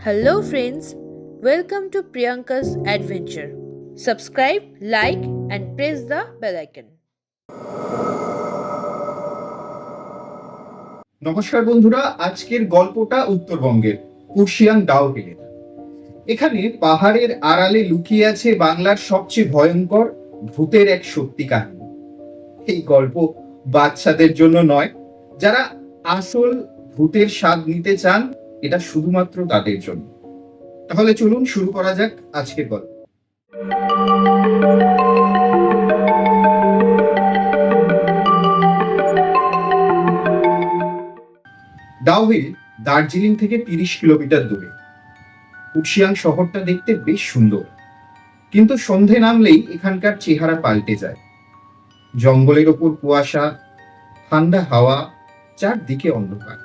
Hello, friends. Welcome to Priyanka's Adventure. Subscribe, like, and press the bell icon. নমস্কার বন্ধুরা আজকের গল্পটা উত্তরবঙ্গের কুর্শিয়াং ডাউহিলের এখানে পাহাড়ের আড়ালে লুকিয়ে আছে বাংলার সবচেয়ে ভয়ঙ্কর ভূতের এক সত্যি কাহিনী এই গল্প বাচ্চাদের জন্য নয় যারা আসল ভূতের স্বাদ নিতে চান, এটা শুধুমাত্র তাদের জন্য। তাহলে চলুন শুরু করা যাক আজকের গল্প। ডাউহিল দার্জিলিং থেকে তিরিশ কিলোমিটার দূরে। কুশিয়াং শহরটা দেখতে বেশ সুন্দর। কিন্তু সন্ধে নামলেই এখানকার চেহারা পাল্টে যায়। জঙ্গলের ওপর কুয়াশা, ঠান্ডা হাওয়া চারদিকে অন্ধকার।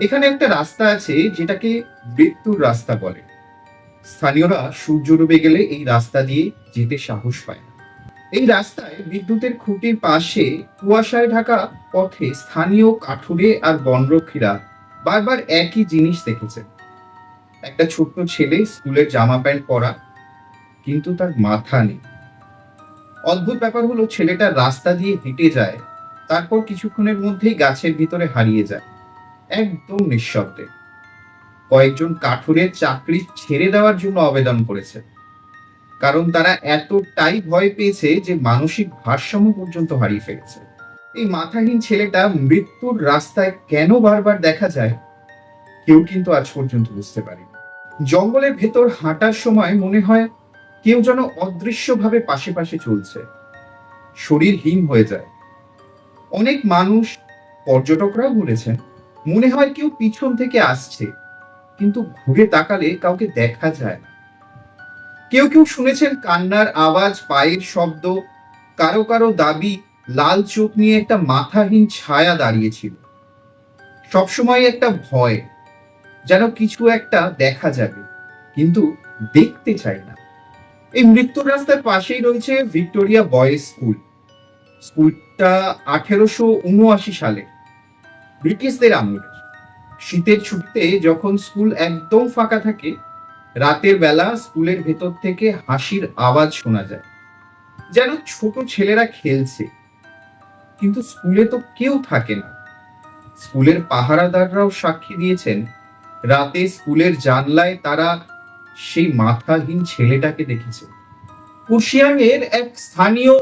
এখানে একটা রাস্তা আছে যেটাকে মৃত্যুর রাস্তা বলে। স্থানীয়রা সূর্য ডুবে গেলে এই রাস্তা দিয়ে যেতে সাহস পায় এই রাস্তায় বিদ্যুতের খুঁটির পাশে কুয়াশায় ঢাকা পথে স্থানীয় কাঠুরে আর বনরক্ষীরা বারবার একই জিনিস দেখেছেন। একটা ছোট্ট ছেলে স্কুলের জামা প্যান্ট পরা, কিন্তু তার মাথা নেই। অদ্ভুত ব্যাপার হলো ছেলেটা রাস্তা দিয়ে হেঁটে যায় তারপর কিছুক্ষণের মধ্যেই গাছের ভিতরে হারিয়ে যায়। একদম নিঃশব্দে। কয়েকজন কাঠুরের চাকরি ছেড়ে দেওয়ার জন্য আবেদন করেছে। কারণ তারা এতটাই ভয় পেয়েছে যে মানসিক ভারসাম্য পর্যন্ত হারিয়ে ফেলেছে। এই মাথাহীন ছেলেটা মৃত্যুর রাস্তায় কেন বারবার দেখা যায়, কেউ কিন্তু আজ পর্যন্ত বুঝতে পারেনি। জঙ্গলের ভেতর হাঁটার সময় মনে হয় কেউ যেন অদৃশ্যভাবে পাশে পাশে চলছে। শরীর হিম হয়ে যায়। অনেক মানুষ পর্যটকরাও ঘুরেছেন। মনে হয় কেউ পিছন থেকে আসছে, কিন্তু ঘুরে তাকালে কাউকে দেখা যায় না। কেউ কেউ শুনেছেন কান্নার আওয়াজ, পায়ের শব্দ, কারও কারও দাবি, লাল চোখ নিয়ে একটা মাথাহীন ছায়া দাঁড়িয়েছিল। সবসময় একটা ভয়, যেন কিছু একটা দেখা যাবে, কিন্তু দেখতে চাই না। এই মৃত্যুর রাস্তার পাশেই রয়েছে ভিক্টোরিয়া বয়েজ স্কুল স্কুলটা আঠেরোশো উনআশি সালে ব্রিটিশদের আমলে শীতের ছুটিতে যখন স্কুল একদম ফাঁকা থাকে, রাতের বেলা স্কুলের ভেতর থেকে হাসির আওয়াজ শোনা যায়। যেন ছোট ছেলেরা খেলছে। কিন্তু স্কুলে তো কেউ থাকে না। স্কুলের পাহারাদাররাও সাক্ষী দিয়েছেন, রাতে স্কুলের জানলায় তারা সেই মাথাহীন ছেলেটাকে দেখেছে। কুশিয়াং এর এক স্থানীয়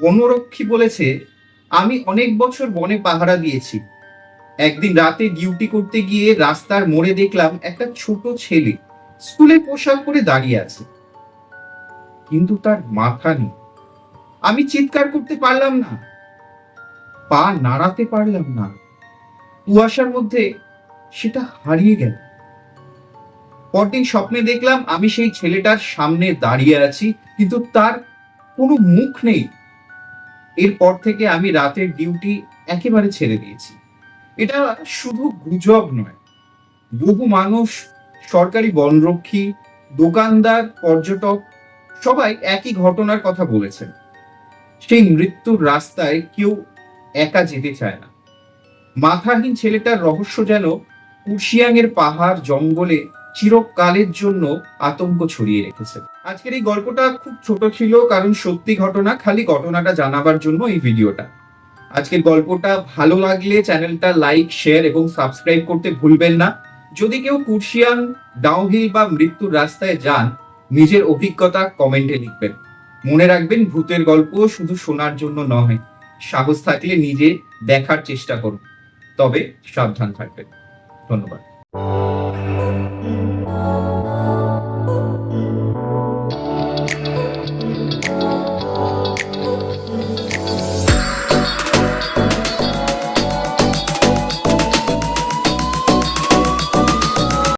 বনরক্ষী বলেছে আমি অনেক বছর বনে পাহারা দিয়েছি। একদিন রাতে ডিউটি করতে গিয়ে রাস্তার মোড়ে দেখলাম একটা ছোট ছেলে স্কুলের পোশাক পরে দাঁড়িয়ে আছে। কিন্তু তার মাথা নেই। আমি চিৎকার করতে পারলাম না। পা নাড়াতে পারলাম না। কুয়াশার মধ্যে সেটা হারিয়ে গেল। পরদিন স্বপ্নে দেখলাম আমি সেই ছেলেটার সামনে দাঁড়িয়ে আছি, কিন্তু তার কোনো মুখ নেই। এরপর থেকে আমি রাতের ডিউটি একেবারে ছেড়ে দিয়েছি। এটা শুধু গুজব নয়। বহু মানুষ, সরকারি বনরক্ষী, দোকানদার, পর্যটক, সবাই একই ঘটনার কথা বলেছেন। সেই মৃত্যুর রাস্তায় কেউ একা যেতে চায় না। মাথাহীন ছেলেটার রহস্য যেন কুশিয়াংয়ের পাহাড় জঙ্গলে চিরকালের জন্য আতঙ্ক ছড়িয়ে রেখেছে। আজকের এই গল্পটা খুব ছোট ছিল, কারণ সত্যি ঘটনা, খালি ঘটনাটা জানাবার জন্য এই ভিডিওটা। আজকের গল্পটা ভালো লাগলে চ্যানেলটা লাইক, শেয়ার এবং সাবস্ক্রাইব করতে ভুলবেন না। যদি কেউ কুর্শিয়াং ডাউনহিল বা মৃত্যুর রাস্তায় যান, নিজের অভিজ্ঞতা কমেন্টে লিখবেন। মনে রাখবেন ভূতের গল্প শুধু শোনার জন্য নয় সাহস থাকলে নিজে দেখার চেষ্টা করুন। তবে সাবধান থাকবেন। ধন্যবাদ। Oh, oh, oh.